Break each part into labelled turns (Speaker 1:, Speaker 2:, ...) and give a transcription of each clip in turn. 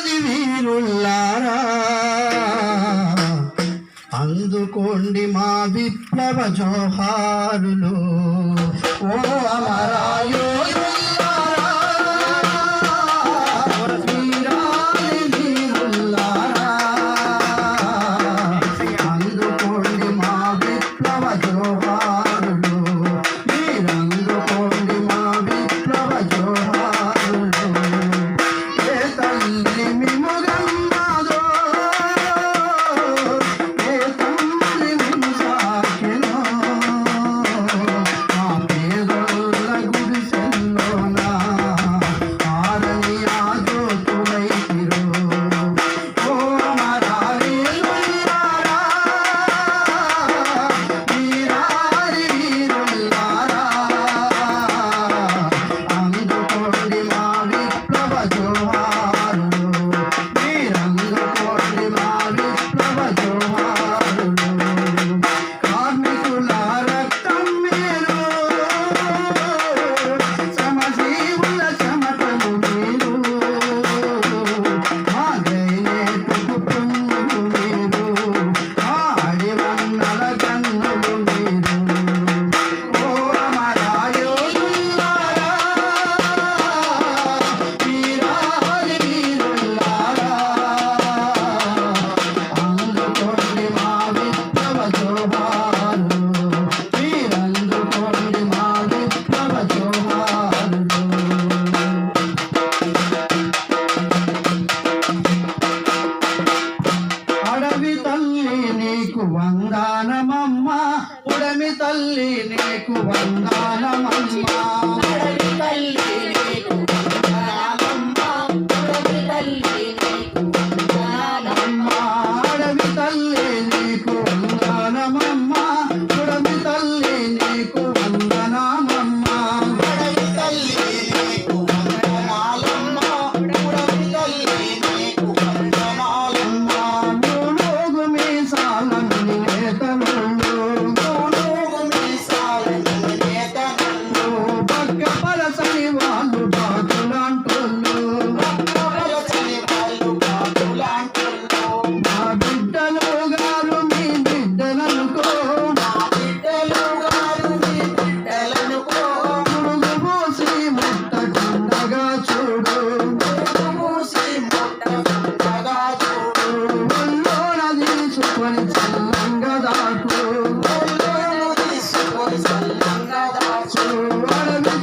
Speaker 1: అమరావతి వీరుల్లారా. అందుకోండి మా విప్లవ జోహారులు. ఓ అమరాయో తల్లి నీకు వందాల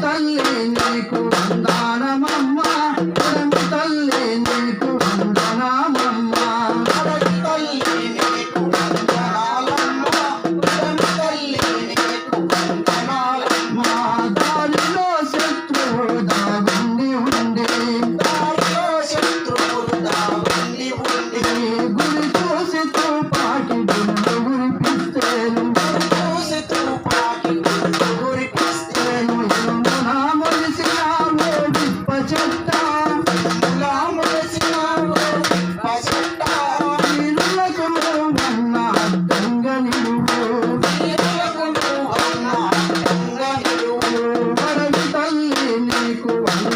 Speaker 1: తల్లి నీకు